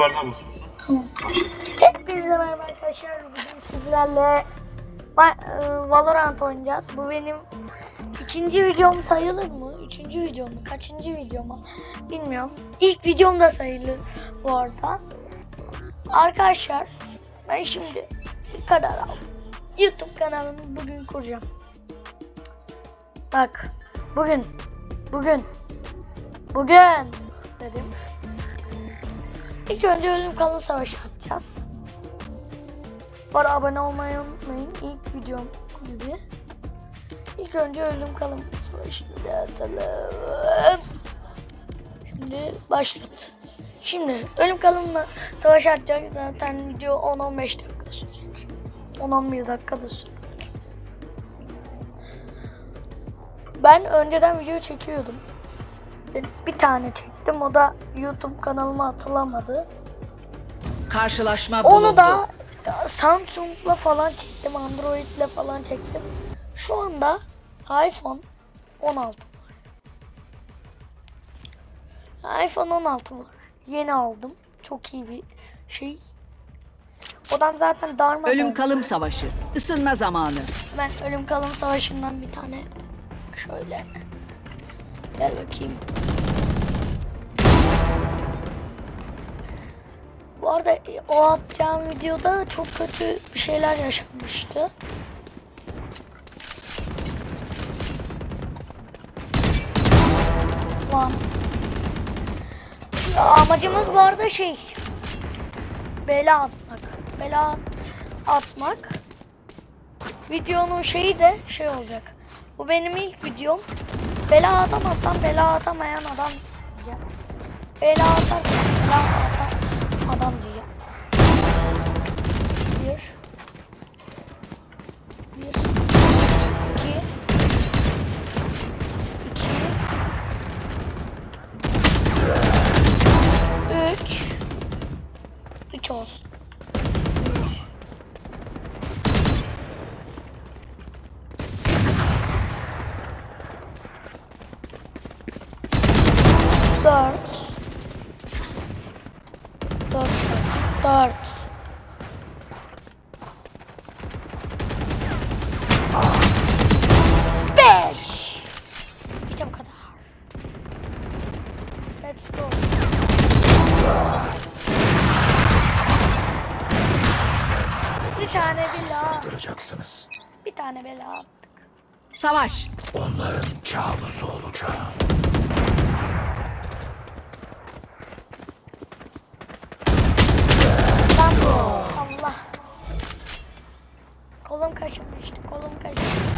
Bardağı mısın? Hepinize merhaba arkadaşlar. Bugün sizlerle e, Valorant oynayacağız. Bu benim ikinci videom sayılır mı? Üçüncü videom mu? Kaçıncı videom mu? Bilmiyorum. İlk videom da sayılır bu arada. Arkadaşlar ben şimdi bir karar aldım. YouTube kanalımı bugün kuracağım. Bak bugün bugün bugün dedim. İlk önce ölüm kalım savaşı atacağız. Bana abone olmayı unutmayın. İlk videom gibi. İlk önce ölüm kalım savaşını atalım. Şimdi başlat. Şimdi ölüm kalımla savaş atacak. Zaten video 10-15 dakika sürecek. 10-11 dakika da sürer. Ben önceden video çekiyordum. Bir tane çektim. O da YouTube kanalıma atılamadı. Karşılaşma bulundu. Onu da Samsung'la falan çektim, Android'le falan çektim. Şu anda iPhone 16 var. iPhone 16 var. Yeni aldım. Çok iyi bir şey. Odan zaten darma. Ölüm kalım savaşı. Isınma zamanı. Ben ölüm kalım savaşından bir tane şöyle. Gel bakayım. Bu arada e, o atacağım videoda çok kötü bir şeyler yaşanmıştı. Ya amacımız bu arada şey. Bela atmak. Bela atmak. Videonun şeyi de şey olacak. Bu benim ilk videom. Bela atamazsam bela atamayan adam. Bela atarsam bela atan adam diyeceğim. Bir. Bir. İki. İki. Üç. Üç olsun. Dört. Dört. Beş. İşte bu kadar. Let's go. Bir tane bela. saldıracaksınız. Bir tane bela attık. Savaş. Onların kabusu olacağım. Lan Allah. Kolum kaşınmıştı. Kolum kaşınmıştı.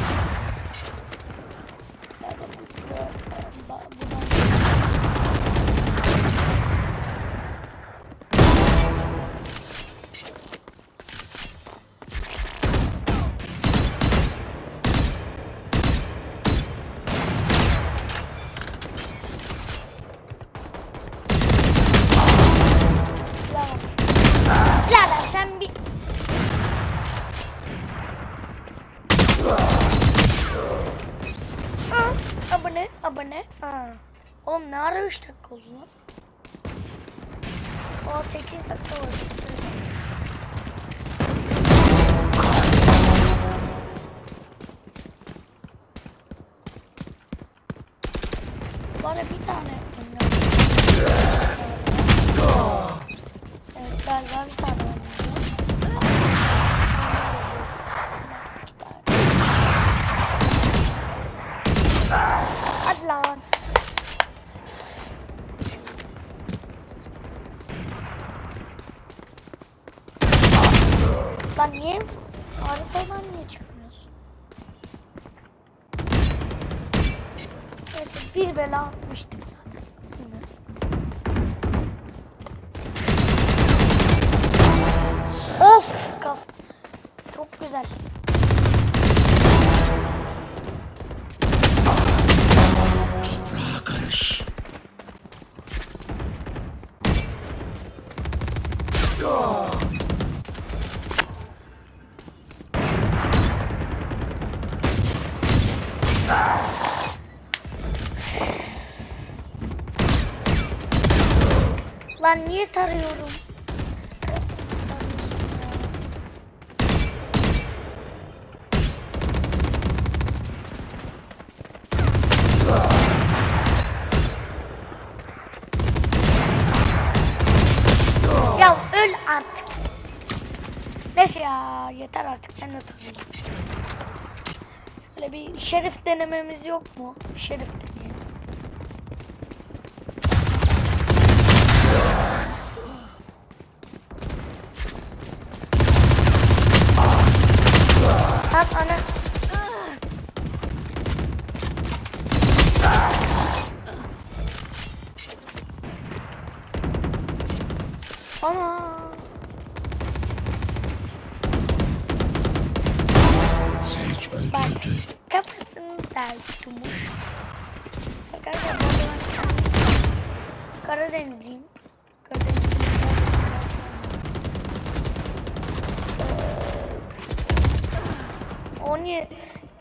13 dakika oldu lan. 18 dakika var. Lan niye? Haritadan niye çıkmıyorsun? Evet bir bela atmıştık Lan niye tarıyorum? Ya öl artık. Neyse ya yeter artık ben de tarıyorum. Böyle bir şerif denememiz yok mu? Şerif deneyelim. Karadenizliyim. Karadenizliyim. Ee, 17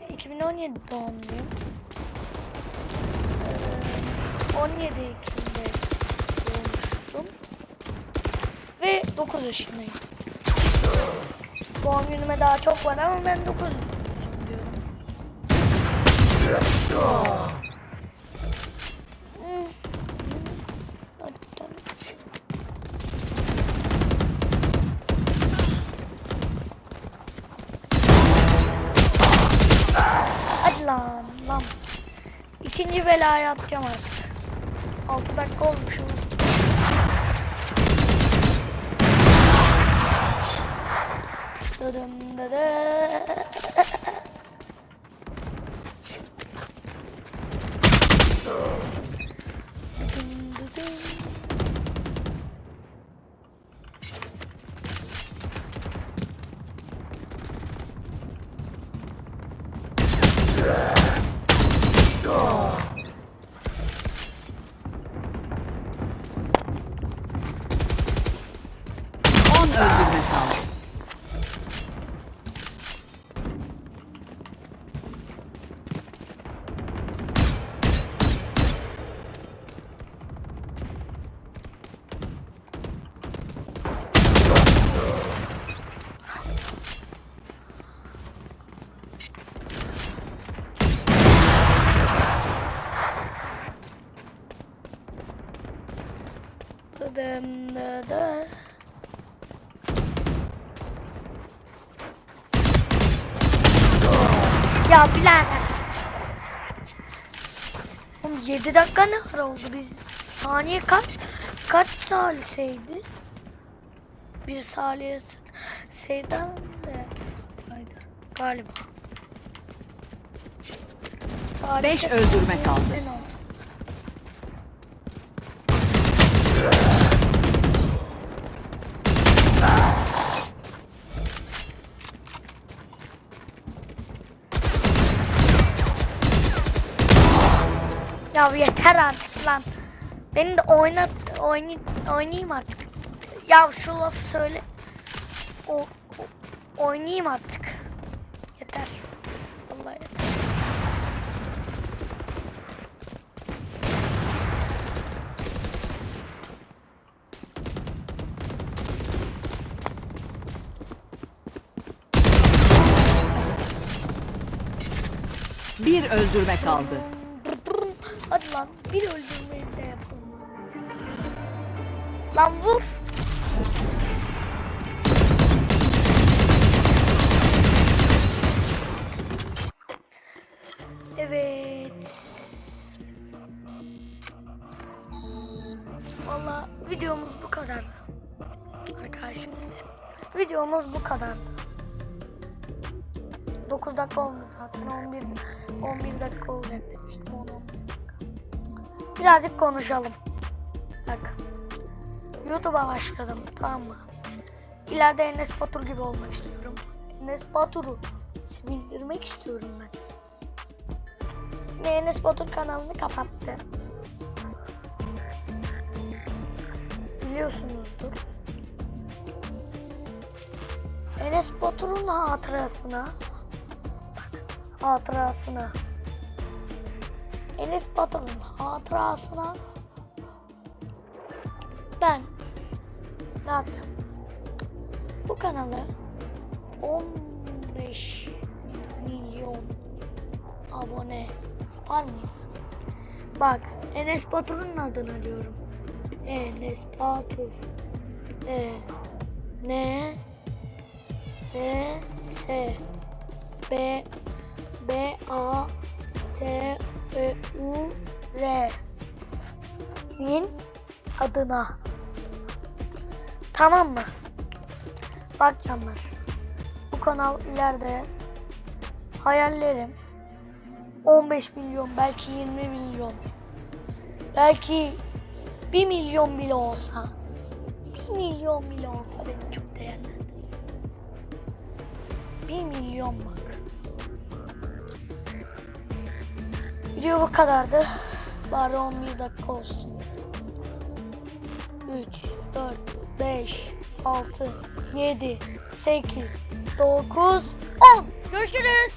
2017 doğumluyum. Ee, 17 Ekim'de doğmuştum. Ve 9 yaşındayım. Doğum günüme daha çok var ama ben 9 diyorum. Lan lan. İkinci belayı atacağım artık. 6 dakika. Hasat. Dıdım dıdı. Dıdım Dıdı. Ya birader. Oğlum 7 dakika ne kadar oldu biz? Saniye kaç kaç saliseydi? Bir saniye şeyden de fazlaydı galiba. Salise Beş öldürme saniye kaldı. Ya yeter artık lan. Beni de oynat oynay, oynayayım artık. Ya şu lafı söyle. O, o- oynayayım artık. Yeter. Vallahi yeter. Bir öldürme kaldı. Bir öldürmeyi de yapalım. Lan vur. Evet. Valla videomuz bu kadar. Arkadaşlar. Videomuz bu kadar. 9 dakika olmuş zaten 11 11 dakika olacak demiştim 10 11 dakika. Birazcık konuşalım. Bak. YouTube'a başladım tamam mı? İleride Enes Batur gibi olmak istiyorum. Enes Batur'u sevindirmek istiyorum ben. Yine Enes Batur kanalını kapattı. Biliyorsunuzdur. Enes Batur'un hatırasına hatırasına Enes Batur'un hatırasına ben ne yaptım? Bu kanalı 15 milyon abone yapar mıyız? Bak Enes Batur'un adını diyorum. Enes Batur. E ne B S B B A T E U R Min adına. Tamam mı? Bak canlar. Bu kanal ileride hayallerim 15 milyon belki 20 milyon belki 1 milyon bile olsa 1 milyon bile olsa beni çok değerlendirirsiniz. 1 milyon bak. Video bu kadardı. Bari 11 dakika olsun. 3, 4, 5, 6, 7, 8, 9, 10. Görüşürüz.